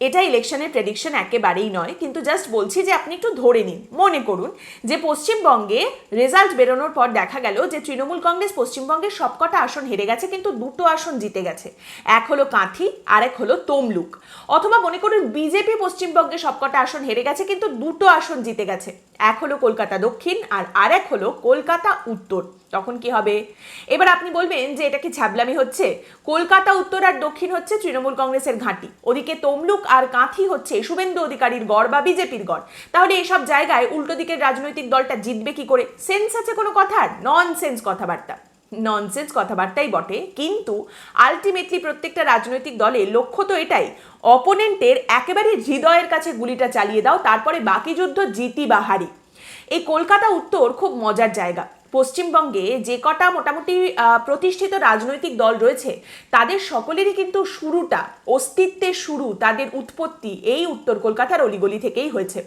এটা ইলেকশনের প্রেডিকশন একেবারেই নয়, কিন্তু জাস্ট বলছি যে আপনি একটু ধরে নিন, মনে করুন যে পশ্চিমবঙ্গে রেজাল্ট বেরোনোর পর দেখা গেল যে তৃণমূল কংগ্রেস পশ্চিমবঙ্গের সবকটা আসন হেরে গেছে, কিন্তু দুটো আসন জিতে গেছে। এক হলো কাঁথি আর এক হলো তমলুক। অথবা মনে করুন, বিজেপি পশ্চিমবঙ্গে সবকটা আসন হেরে গেছে, কিন্তু দুটো আসন জিতে গেছে। এক হলো কলকাতা দক্ষিণ আর আরেক হলো কলকাতা উত্তর। তখন কি হবে? এবার আপনি বলবেন যে এটা কি ছাবলামি হচ্ছে? কলকাতা উত্তর আর দক্ষিণ হচ্ছে তৃণমূল কংগ্রেসের ঘাঁটি। ওদিকে তমলুক আর কাঁথি হচ্ছে শুভেন্দু অধিকারীর গড় বা বিজেপির গড়। তাহলে এইসব জায়গায় উল্টো দিকের রাজনৈতিক দলটা জিতবে কি করে? সেন্স আছে কোনো কথার? নন সেন্স কথাবার্তা। ননসেন্স কথাবার্তাই বটে। কিন্তু আলটিমেটলি প্রত্যেকটা রাজনৈতিক দলে লক্ষ্য তো এটাই অপোনেন্টের একেবারে হৃদয়ের কাছে গুলিটা চালিয়ে দাও, তারপরে বাকি যুদ্ধ জিতি বা হারি। এই কলকাতা উত্তর খুব মজার জায়গা। পশ্চিমবঙ্গে যে কটা মোটামুটি প্রতিষ্ঠিত রাজনৈতিক দল রয়েছে, তাদের সকলেরই কিন্তু শুরুটা, অস্তিত্বের শুরু, তাদের উৎপত্তি, এই উত্তর কলকাতার অলিগলি থেকেই হয়েছে।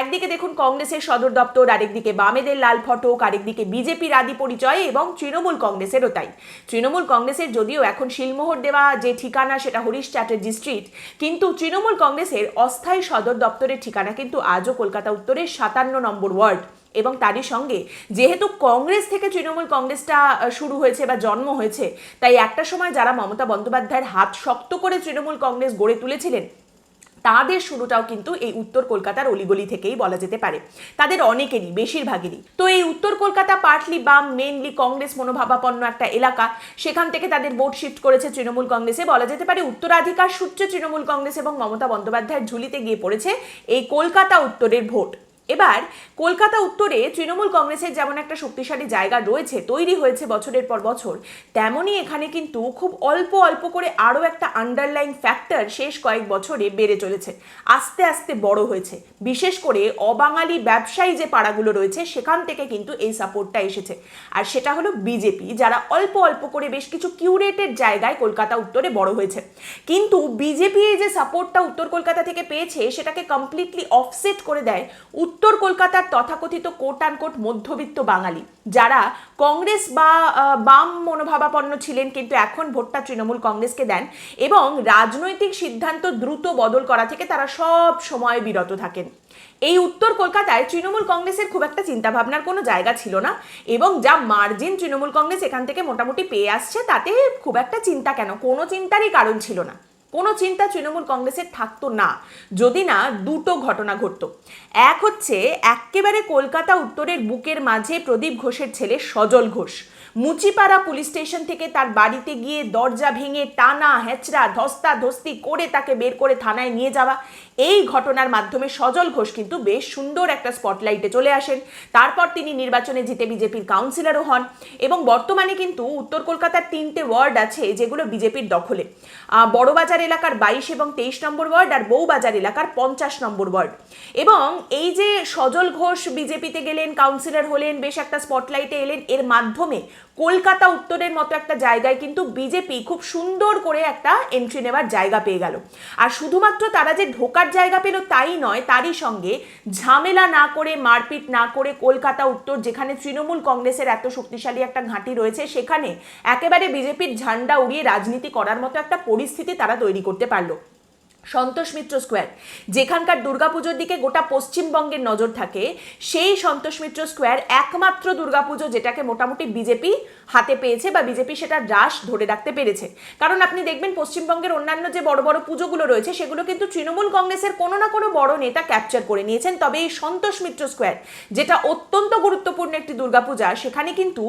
একদিকে দেখুন কংগ্রেসের সদর দপ্তর, আরেকদিকে বামেদের লাল ফটক, আরেকদিকে বিজেপির আদি পরিচয় এবং তৃণমূল কংগ্রেসেরও তাই। তৃণমূল কংগ্রেসের যদিও এখন শিলমোহর দেওয়া যে ঠিকানা, সেটা হরিশ চ্যাটার্জি স্ট্রিট, কিন্তু তৃণমূল কংগ্রেসের অস্থায়ী সদর দপ্তরের ঠিকানা কিন্তু আজও কলকাতা উত্তরের সাতান্ন নম্বর ওয়ার্ড। এবং তারই সঙ্গে যেহেতু কংগ্রেস থেকে তৃণমূল কংগ্রেসটা শুরু হয়েছে বা জন্ম হয়েছে, তাই একটা সময় যারা মমতা বন্দ্যোপাধ্যায়ের হাত শক্ত করে তৃণমূল কংগ্রেস গড়ে তুলেছিলেন, তাদের শুরুটাও কিন্তু এই উত্তর কলকাতার অলিগলি থেকেই বলা যেতে পারে। তাদের অনেকেরই, বেশিরভাগেরই। তো এই উত্তর কলকাতা পার্টলি বাম মেনলি কংগ্রেস মনোভাবাপন্ন একটা এলাকা, সেখান থেকে তাদের ভোট শিফট করেছে তৃণমূল কংগ্রেসে। বলা যেতে পারে উত্তরাধিকার সূত্রে তৃণমূল কংগ্রেস এবং মমতা বন্দ্যোপাধ্যায়ের ঝুলিতে গিয়ে পড়েছে এই কলকাতা উত্তরের ভোট এবার কলকাতা উত্তরে তৃণমূল কংগ্রেসের যেমন একটা শক্তিশালী জায়গা রয়েছে, তৈরি হয়েছে বছরের পর বছর, তেমনই এখানে কিন্তু খুব অল্প অল্প করে আরও একটা আন্ডারলাইন ফ্যাক্টর শেষ কয়েক বছরে বেড়ে চলেছে, আস্তে আস্তে বড় হয়েছে। বিশেষ করে অবাঙালি ব্যবসায়ী যে পাড়াগুলো রয়েছে, সেখান থেকে কিন্তু এই সাপোর্টটা এসেছে। আর সেটা হলো বিজেপি, যারা অল্প অল্প করে বেশ কিছু কিউরেটেড জায়গায় কলকাতা উত্তরে বড় হয়েছে। কিন্তু বিজেপি যে সাপোর্টটা উত্তর কলকাতা থেকে পেয়েছে, সেটাকে কমপ্লিটলি অফসেট করে দেয় উত্তর কলকাতার তথাকথিত কোট আনকোট মধ্যবিত্ত বাঙালি, যারা কংগ্রেস বা বাম মনোভাবাপন্ন ছিলেন কিন্তু এখন ভোটটা তৃণমূল কংগ্রেসকে দেন এবং রাজনৈতিক সিদ্ধান্ত দ্রুত বদল করা থেকে তারা সব সময় বিরত থাকেন। এই উত্তর কলকাতায় তৃণমূল কংগ্রেসের খুব একটা চিন্তাভাবনার কোনো জায়গা ছিল না এবং যা মার্জিন তৃণমূল কংগ্রেস এখান থেকে মোটামুটি পেয়ে আসছে, তাতে খুব একটা চিন্তা কেন? কোনো চিন্তারই কারণ ছিল না। কোনো চিন্তা তৃণমূল কংগ্রেসের থাকতো না। যদি না, দুটো ঘটনা ঘটত। এক হচ্ছে, একেবারে কলকাতা উত্তরের বুকের মাঝে প্রদীপ ঘোষের ছেলে সজল ঘোষ। মুচিপাড়া পুলিশ স্টেশন থেকে তার বাড়িতে গিয়ে দরজা ভেঙে টানা, হেঁচড়া ধস্তা ধস্তি করে তাকে বের করে থানায় নিয়ে যাওয়া। এই ঘটনার মাধ্যমে সজল ঘোষ কিন্তু বেশ সুন্দর একটা স্পটলাইটে চলে আসেন। তারপর তিনি নির্বাচনে জিতে বিজেপির কাউন্সিলরও হন এবং বর্তমানে কিন্তু উত্তর কলকাতার তিনটে ওয়ার্ড আছে যেগুলো বিজেপির দখলে। বড়বাজার এলাকার বাইশ এবং তেইশ নম্বর ওয়ার্ড আর বউবাজার এলাকার পঞ্চাশ নম্বর ওয়ার্ড। এবং এই যে সজল ঘোষ বিজেপিতে গেলেন, কাউন্সিলর হলেন, বেশ একটা স্পটলাইটে এলেন, এর মাধ্যমে কলকাতা উত্তরের মতো একটা জায়গায় কিন্তু বিজেপি খুব সুন্দর করে একটা এন্ট্রি নেওয়ার জায়গা পেয়ে গেল। আর শুধুমাত্র তারা যে ঢোকার জায়গা পেল তাই নয়, তারই সঙ্গে ঝামেলা না করে, মারপিট না করে কলকাতা উত্তর, যেখানে তৃণমূল কংগ্রেসের এত শক্তিশালী একটা ঘাঁটি রয়েছে, সেখানে একেবারে বিজেপির ঝান্ডা উড়িয়ে রাজনীতি করার মতো একটা পরিস্থিতি তারা তৈরি করতে পারল। সন্তোষ মিত্র স্কোয়ার। যেখানকার দুর্গাপুজোর দিকে গোটা পশ্চিমবঙ্গের নজর থাকে, সেই সন্তোষ মিত্র স্কোয়ার একমাত্র দুর্গাপুজো যেটাকে মোটামুটি বিজেপি হাতে পেয়েছে বা বিজেপি সেটা রাস ধরে রাখতে পেরেছে। কারণ আপনি দেখবেন পশ্চিমবঙ্গের অন্যান্য যে বড় বড় পুজোগুলো রয়েছে, সেগুলো কিন্তু তৃণমূল কংগ্রেসের কোনো না কোনো বড় নেতা ক্যাপচার করে নিয়েছেন। তবে এই সন্তোষ মিত্র স্কোয়ার, যেটা অত্যন্ত গুরুত্বপূর্ণ একটি দুর্গাপূজা, সেখানে কিন্তু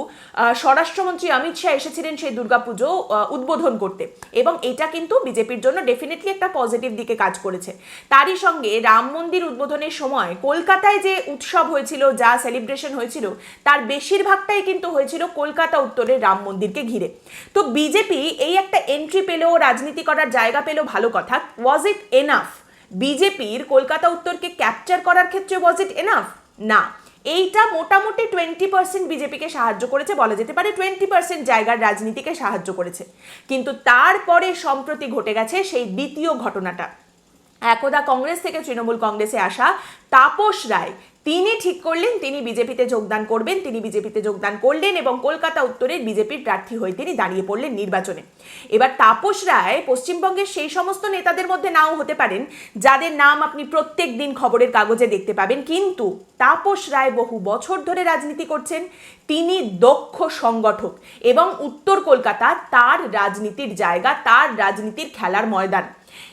স্বরাষ্ট্রমন্ত্রী অমিত শাহ এসেছিলেন সেই দুর্গাপুজো উদ্বোধন করতে। এবং এটা কিন্তু বিজেপির জন্য ডেফিনেটলি একটা পজিটিভ দিকে কাজ করেছে। তারই সঙ্গে রাম মন্দির উদ্বোধনের সময় কলকাতায় যে উৎসব হয়েছিল, যা সেলিব্রেশন হয়েছিল, তার বেশিরভাগটাই কিন্তু হয়েছিল কলকাতা উত্তরের রাম মন্দিরকে ঘিরে। তো বিজেপি এই একটা এন্ট্রি পেল রাজনীতি করার জায়গা পেল ভালো কথা। ওয়াজ ইট এনাফ বিজেপির কলকাতা উত্তরকে ক্যাপচার করার ক্ষেত্রে ওয়াজ ইট এনাফ না। এইটা মোটামুটি টোয়েন্টি পার্সেন্ট বিজেপিকে সাহায্য করেছে, বলা যেতে পারে টোয়েন্টি পার্সেন্ট জায়গার রাজনীতিকে সাহায্য করেছে। কিন্তু তারপরে সম্প্রতি ঘটে গেছে সেই দ্বিতীয় ঘটনাটা। একদা কংগ্রেস থেকে তৃণমূল কংগ্রেসে আসা তাপস রায় তিনি ঠিক করলেন, তিনি বিজেপিতে যোগদান করবেন, তিনি বিজেপিতে যোগদান করলেন এবং কলকাতা উত্তরের বিজেপির প্রার্থী হয়ে তিনি দাঁড়িয়ে পড়লেন নির্বাচনে। এবার তাপস রায় পশ্চিমবঙ্গের সেই সমস্ত নেতাদের মধ্যে নাও হতে পারেন, যাদের নাম আপনি প্রত্যেক দিন খবরের কাগজে দেখতে পাবেন। কিন্তু তাপস রায় বহু বছর ধরে রাজনীতি করছেন, তিনি দক্ষ সংগঠক এবং উত্তর কলকাতা তার রাজনীতির জায়গা, তার রাজনীতির খেলার ময়দান।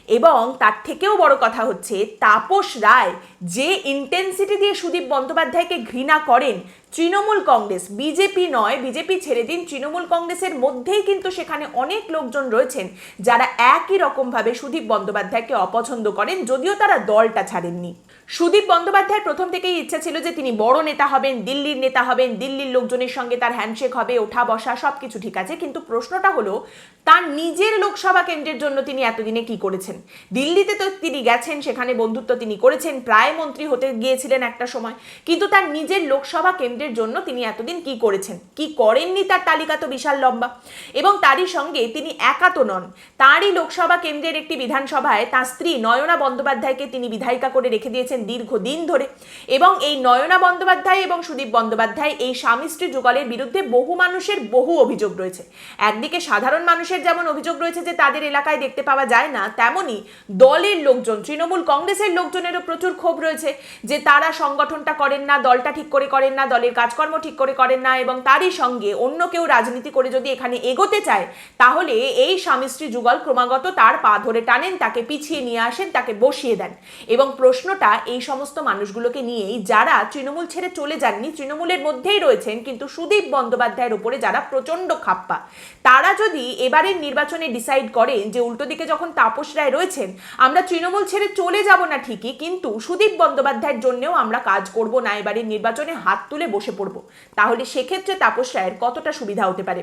এবং তার থেকেও বড় কথা হচ্ছে, তাপস রায় যে ইন্টেন্সিটি দিয়ে সুদীপ বন্দ্যোপাধ্যায়কে ঘৃণা করেন, তৃণমূল কংগ্রেস, বিজেপি নয়, বিজেপি ছেড়ে দিন, তৃণমূল কংগ্রেসের মধ্যেই কিন্তু সেখানে অনেক লোকজন রয়েছেন, যারা একই রকমভাবে সুদীপ বন্দ্যোপাধ্যায়কে অপছন্দ করেন, যদিও তারা দলটা ছাড়েননি। সুদীপ বন্দ্যোপাধ্যায়ের প্রথম থেকেই ইচ্ছা ছিল যে তিনি বড় নেতা হবেন, দিল্লির নেতা হবেন, দিল্লির লোকজনের সঙ্গে তার হ্যান্ডশেক হবে, ওঠা, বসা সব কিছু ঠিক আছে। কিন্তু প্রশ্নটা হলো, তার নিজের লোকসভা কেন্দ্রের জন্য তিনি এতদিনে কি করেছেন? দিল্লিতে তো তিনি গেছেন, সেখানে বন্ধুত্ব তিনি করেছেন, প্রায় মন্ত্রী হতে গিয়েছিলেন একটা সময়। কিন্তু তার নিজের লোকসভা কেন্দ্রের জন্য তিনি এতদিন কি করেছেন? কি করেননি তার তালিকা তো বিশাল লম্বা। এবং তারই সঙ্গে তিনি একা তো নন। তারই লোকসভা কেন্দ্রের একটি বিধানসভায় তার স্ত্রী নয়না বন্দ্যোপাধ্যায়কে তিনি বিধায়িকা করে রেখে দিয়েছেন। দীর্ঘদিন ধরে। এবং এই নয়না বন্দ্যোপাধ্যায় এবং সুদীপ বন্দ্যোপাধ্যায় এই স্বামী স্ত্রী যুগলের বিরুদ্ধে বহু মানুষের বহু অভিযোগ রয়েছে। একদিকে সাধারণ মানুষের যেমন অভিযোগ রয়েছে যে, তাদের এলাকায় দেখতে পাওয়া যায় না, তেমনি দলের লোকজন, তৃণমূল কংগ্রেসের লোকজনেরও প্রচুর ক্ষোভ রয়েছে যে, তারা সংগঠনটা করেন না, দলটা ঠিক করে করেন না, দলের কাজকর্ম ঠিক করে করেন না এবং তারই সঙ্গে অন্য কেউ রাজনীতি করে যদি এখানে এগোতে চায়, তাহলে এই স্বামী স্ত্রী যুগল ক্রমাগত তার পা ধরে টানেন, তাকে পিছিয়ে নিয়ে আসেন, তাকে বসিয়ে দেন। এবং প্রশ্নটা এই সমস্ত মানুষগুলোকে নিয়েই যারা তৃণমূল ছেড়ে চলে যাননি, তৃণমূলের মধ্যেই রয়েছেন কিন্তু সুদীপ বন্দ্যোপাধ্যায়ের উপরে যারা প্রচণ্ড খাপ্পা। তারা যদি এবারের নির্বাচনে ডিসাইড করেন যে উল্টো দিকে যখন তাপস রায় রয়েছেন, আমরা তৃণমূল ছেড়ে চলে যাব না ঠিকই, কিন্তু সুদীপ বন্দ্যোপাধ্যায়ের জন্যও আমরা কাজ করব না, এবারের নির্বাচনে হাত তুলে বসে পড়ব। তাহলে সেক্ষেত্রে তাপস রায়ের কতটা সুবিধা হতে পারে?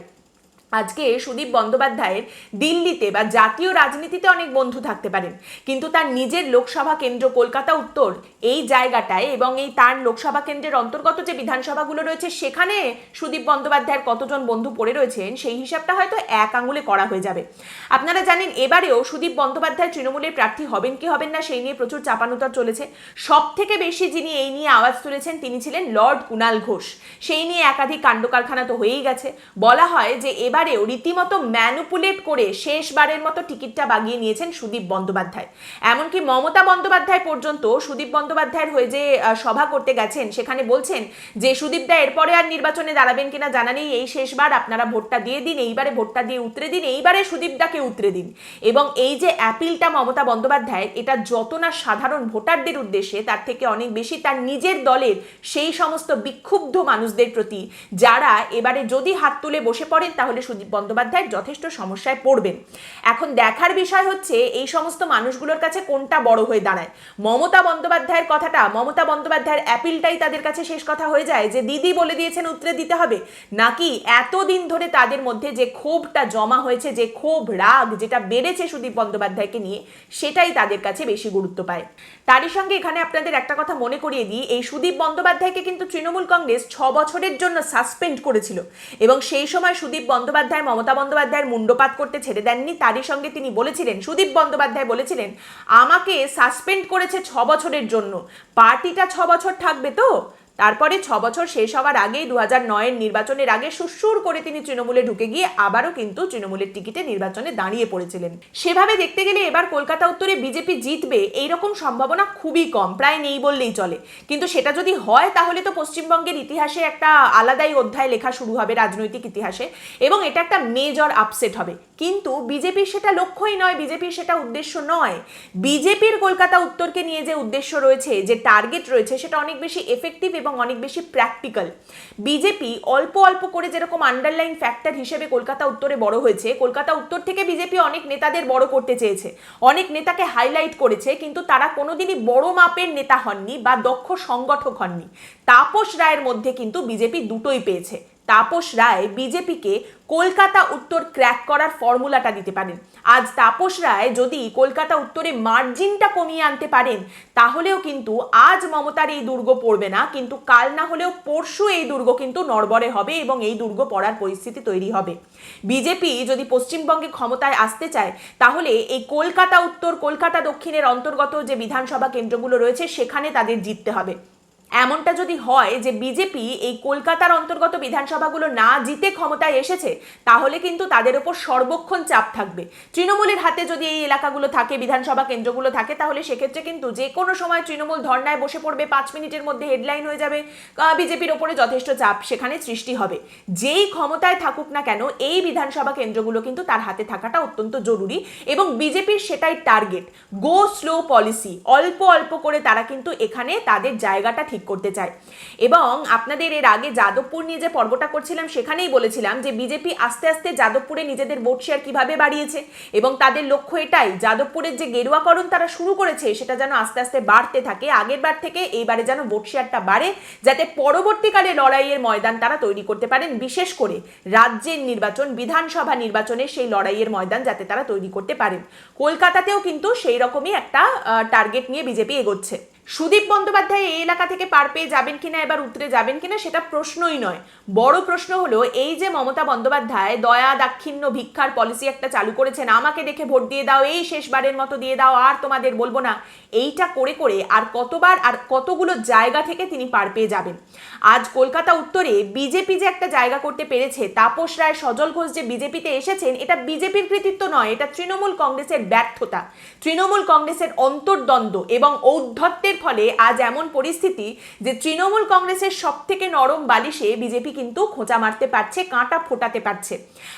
আজকে সুদীপ বন্দ্যোপাধ্যায়ের দিল্লিতে বা জাতীয় রাজনীতিতে অনেক বন্ধু থাকতে পারেন। কিন্তু তার নিজের লোকসভা কেন্দ্র কলকাতা উত্তর, এই জায়গাটায় এবং এই তার লোকসভা কেন্দ্রের অন্তর্গত যে বিধানসভাগুলো রয়েছে, সেখানে সুদীপ বন্দ্যোপাধ্যায়ের কতজন বন্ধু পড়ে রয়েছেন, সেই হিসাবটা হয়তো এক আঙুলে করা হয়ে যাবে। আপনারা জানেন, এবারেও সুদীপ বন্দ্যোপাধ্যায় তৃণমূলের প্রার্থী হবেন কি হবেন না, সেই নিয়ে প্রচুর চাপানুতার চলেছে। সব থেকে বেশি যিনি এই নিয়ে আওয়াজ তুলেছেন, তিনি ছিলেন লর্ড কুনাল ঘোষ। সেই নিয়ে একাধিক কাণ্ড কারখানা তো হয়েই গেছে। বলা হয় যে, এবার এবারেও রীতিমতো ম্যানুপুলেট করে শেষবারের মতো টিকিটটা বাগিয়ে নিয়েছেন সুদীপ বন্দ্যোপাধ্যায়। এমনকি মমতা বন্দ্যোপাধ্যায় পর্যন্ত সুদীপ বন্দ্যোপাধ্যায়ের হয়ে যে সভা করতে গেছেন, সেখানে বলছেন যে, সুদীপ দা, এরপরে আর নির্বাচনে দাঁড়াবেন কিনা জানা নেই। এই শেষবার আপনারা ভোটটা দিয়ে দিন, এইবারে ভোটটা দিয়ে উতরে দিন, এইবারে সুদীপ দাকে উতরে দিন। এবং এই যে অ্যাপিলটা মমতা বন্দ্যোপাধ্যায়ের, এটা যত না সাধারণ ভোটারদের উদ্দেশ্যে, তার থেকে অনেক বেশি তার নিজের দলের সেই সমস্ত বিক্ষুব্ধ মানুষদের প্রতি যারা এবারে যদি হাত তুলে বসে পড়েন, তাহলে সুদীপ বন্দ্যোপাধ্যায় যথেষ্ট সমস্যায় পড়বেন। এখন দেখার বিষয় হচ্ছে, এই সমস্ত মানুষগুলোর কাছে কোনটা বড় হয়ে দাঁড়ায়? মমতা বন্দ্যোপাধ্যায়ের কথাটা, মমতা বন্দ্যোপাধ্যায়ের অ্যাপিলটাই তাদের কাছে শেষ কথা হয়ে যায় যে, দিদি বলে দিয়েছেন উত্তরে দিতে হবে। নাকি এতদিন ধরে তাদের মধ্যে যে ক্ষোভটা জমা হয়েছে, যে ক্ষোভ, রাগ যেটা বেড়েছে সুদীপ বন্দ্যোপাধ্যায়কে নিয়ে, সেটাই তাদের কাছে বেশি গুরুত্ব পায়। তারই সঙ্গে এখানে আপনাদের একটা কথা মনে করিয়ে দিই, এই সুদীপ বন্দ্যোপাধ্যায়কে কিন্তু তৃণমূল কংগ্রেস ছ বছরের জন্য সাসপেন্ড করেছিল। এবং সেই সময় সুদীপ বন্দ্যোপাধ্যায় মমতা বন্দ্যোপাধ্যায়ের মুন্ডপাত করতে ছেড়ে দেননি, তারই সঙ্গে তিনি বলেছিলেন, সুদীপ বন্দ্যোপাধ্যায় বলেছিলেন, আমাকে সাসপেন্ড করেছে ছ বছরের জন্য। পার্টিটা ছ বছর থাকবে তো? তারপরে ছ বছর শেষ হওয়ার আগেই দু হাজার নয়ের নির্বাচনের আগে সুসুর করে তিনি তৃণমূলে ঢুকে গিয়ে আবারও কিন্তু তৃণমূলের টিকিটে নির্বাচনে দাঁড়িয়ে পড়েছিলেন। সেভাবে দেখতে গেলে এবার কলকাতা উত্তরে বিজেপি জিতবে, এইরকম সম্ভাবনা খুবই কম, প্রায় নেই বললেই চলে। কিন্তু সেটা যদি হয়, তাহলে তো পশ্চিমবঙ্গের ইতিহাসে একটা আলাদাই অধ্যায় লেখা শুরু হবে রাজনৈতিক ইতিহাসে, এবং এটা একটা মেজর আপসেট হবে। কিন্তু বিজেপির সেটা লক্ষ্যই নয়, বিজেপির সেটা উদ্দেশ্য নয়। বিজেপির কলকাতা উত্তরকে নিয়ে যে উদ্দেশ্য রয়েছে, যে টার্গেট রয়েছে, সেটা অনেক বেশি এফেক্টিভ এবং অনেক বেশি প্র্যাকটিক্যাল বিজেপি অল্প অল্প করে যেরকম আন্ডারলাইন ফ্যাক্টর হিসেবে কলকাতা উত্তরে বড় হয়েছে, কলকাতা উত্তর থেকে বিজেপি অনেক নেতাদের বড় করতে চেয়েছে। অনেক নেতাকে হাইলাইট করেছে, কিন্তু তারা কোনোদিনই বড় মাপের নেতা হননি বা দক্ষ সংগঠক হননি। তাপস রায়ের মধ্যে কিন্তু বিজেপি দুটোই পেয়েছে। তাপস রায় বিজেপিকে কলকাতা উত্তর ক্র্যাক করার ফর্মুলাটা দিতে পারেন। আজ তাপস রায় যদি কলকাতা উত্তরে মার্জিনটা কমিয়ে আনতে পারেন, তাহলেও কিন্তু আজ মমতার এই দুর্গ পড়বে না, কিন্তু কাল না হলেও পরশু এই দুর্গ কিন্তু নড়বড়ে হবে এবং এই দুর্গ পড়ার পরিস্থিতি তৈরি হবে। বিজেপি যদি পশ্চিমবঙ্গে ক্ষমতায় আসতে চায়, তাহলে এই কলকাতা উত্তর, কলকাতা দক্ষিণের অন্তর্গত যে বিধানসভা কেন্দ্রগুলো রয়েছে, সেখানে তাদের জিততে হবে। এমনটা যদি হয় যে বিজেপি এই কলকাতার অন্তর্গত বিধানসভাগুলো না জিতে ক্ষমতায় এসেছে, তাহলে কিন্তু তাদের ওপর সর্বক্ষণ চাপ থাকবে। তৃণমূলের হাতে যদি এই এলাকাগুলো থাকে, বিধানসভা কেন্দ্রগুলো থাকে, তাহলে সেক্ষেত্রে কিন্তু যে কোনো সময় তৃণমূল ধর্নায় বসে পড়বে, পাঁচ মিনিটের মধ্যে হেডলাইন হয়ে যাবে বিজেপির ওপরে যথেষ্ট চাপ সেখানে সৃষ্টি হবে। যেই ক্ষমতায় থাকুক না কেন, এই বিধানসভা কেন্দ্রগুলো কিন্তু তার হাতে থাকাটা অত্যন্ত জরুরি এবং বিজেপির সেটাই টার্গেট। গো স্লো পলিসি অল্প অল্প করে তারা কিন্তু এখানে তাদের জায়গাটা ঠিক করতে চায়। এবং আপনাদের এর আগে যাদবপুর নিয়ে যে পর্বটা করছিলাম, সেখানেই বলেছিলাম যে বিজেপি আস্তে আস্তে যাদবপুরে নিজেদের ভোট শেয়ার কীভাবে বাড়িয়েছে এবং তাদের লক্ষ্য এটাই, যাদবপুরের যে গেরুয়াকরণ তারা শুরু করেছে, সেটা যেন আস্তে আস্তে বাড়তে থাকে, আগের বার থেকে এইবারে যেন ভোট শেয়ারটা বাড়ে, যাতে পরবর্তীকালে লড়াইয়ের ময়দান তারা তৈরি করতে পারেন, বিশেষ করে রাজ্যের নির্বাচন, বিধানসভা নির্বাচনের সেই লড়াইয়ের ময়দান যাতে তারা তৈরি করতে পারেন। কলকাতাতেও কিন্তু সেই রকমই একটা টার্গেট নিয়ে বিজেপি এগোচ্ছে। সুদীপ বন্দ্যোপাধ্যায় এই এলাকা থেকে পার পেয়ে যাবেন কিনা, এবার উত্তরে যাবেন কিনা সেটা প্রশ্নই নয়। বড় প্রশ্ন হলো, এই যে মমতা বন্দ্যোপাধ্যায় দয়া দাক্ষিণ্য ভিক্ষার পলিসি একটা চালু করেছেন, আমাকে দেখে ভোট দিয়ে দাও, এই শেষবারের মতো দিয়ে দাও, আর তোমাদের বলব না। এইটা করে করে আর কতবার আর কতগুলো জায়গা থেকে তিনি পার পেয়ে যাবেন। আজ কলকাতা উত্তরে বিজেপি যে একটা জায়গা করতে পেরেছে, তাপস রায়, সজল ঘোষ যে বিজেপিতে এসেছেন, এটা বিজেপির কৃতিত্ব নয়, এটা তৃণমূল কংগ্রেসের ব্যর্থতা। তৃণমূল কংগ্রেসের অন্তর্দ্বন্দ্ব এবং ঔদ্ধত্যের ফলে আজ এমন পরিস্থিতি যে তৃণমূল কংগ্রেসের সব থেকে নরম বালিশে বিজেপি কিন্তু খোঁচা মারতে পারছে, কাঁটা ফোটাতে পারছে।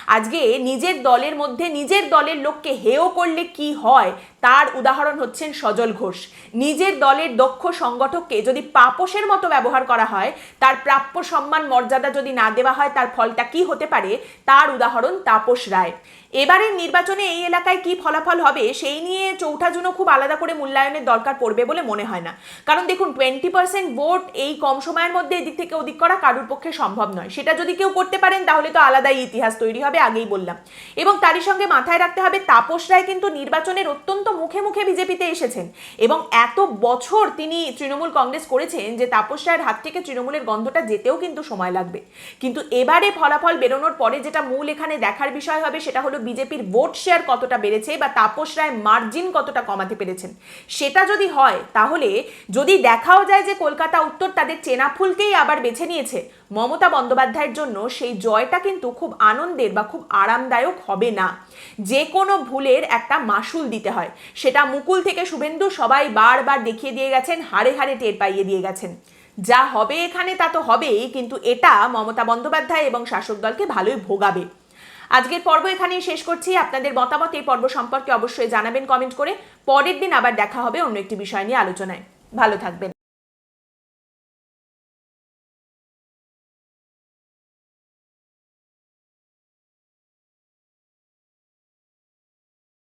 আজকে নিজের দলের মধ্যে নিজের দলের লোককে হেয় করলে কি হয় তার উদাহরণ হচ্ছেন সজল ঘোষ। নিজের দলের দক্ষ সংগঠককে যদি পাপসের মতো ব্যবহার করা হয়, তার প্রাপ্য সম্মান, মর্যাদা যদি না দেওয়া হয়, তার ফলটা কি হতে পারে? তার উদাহরণ তাপস রায়। এবারের নির্বাচনে এই এলাকায় কি ফলাফল হবে, সেই নিয়ে চৌঠা জুনও খুব আলাদা করে মূল্যায়নের দরকার পড়বে বলে মনে হয় না। কারণ দেখুন, টোয়েন্টি পার্সেন্ট ভোট এই কম সময়ের মধ্যে এদিক থেকে ওদিক করা কারুর পক্ষে সম্ভব নয়। সেটা যদি কেউ করতে পারেন, তাহলে তো আলাদাই ইতিহাস তৈরি হবে, আগেই বললাম। এবং তারই সঙ্গে মাথায় রাখতে হবে, তাপস রায় কিন্তু নির্বাচনের অত্যন্ত মুখে মুখে বিজেপিতে এসেছেন। এবং এত বছর তিনি তৃণমূল কংগ্রেস করেছেন যে তাপস রায়ের হাত থেকে তৃণমূলের গন্ধটা যেতেও কিন্তু সময় লাগবে। কিন্তু এবারে ফলাফল বেরোনোর পরে যেটা মূল এখানে দেখার বিষয় হবে সেটা হলো বিজেপির ভোট শেয়ার কতটা বেড়েছে বা তাপস রায় মার্জিন কতটা কমাতে পেরেছেন। সেটা যদি হয়, তাহলে যদি দেখাও যায় যে কলকাতা উত্তর তাদের চেনা ফুলকেই আবার বেছে নিয়েছে মমতা বন্দ্যোপাধ্যায়ের জন্য সেই জয়টা কিন্তু খুব আনন্দের বা খুব আরামদায়ক হবে না। যে কোনো ভুলের একটা মাসুল দিতে হয়। সেটা মুকুল থেকে শুভেন্দু সবাই বারবার দেখিয়ে দিয়ে গেছেন, হাড়ে হাড়ে টের পাইয়ে দিয়ে গেছেন। যা হবে এখানে তা তো হবেই, কিন্তু এটা মমতা বন্দ্যোপাধ্যায় এবং শাসক দলকে ভালোই ভোগাবে। আজকের পর্ব এখানেই শেষ করছি। আপনাদের মতামত এই পর্ব সম্পর্কে অবশ্যই জানাবেন কমেন্ট করে। পরের দিন আবার দেখা হবে অন্য একটি বিষয় নিয়ে আলোচনায়। ভালো থাকবেন।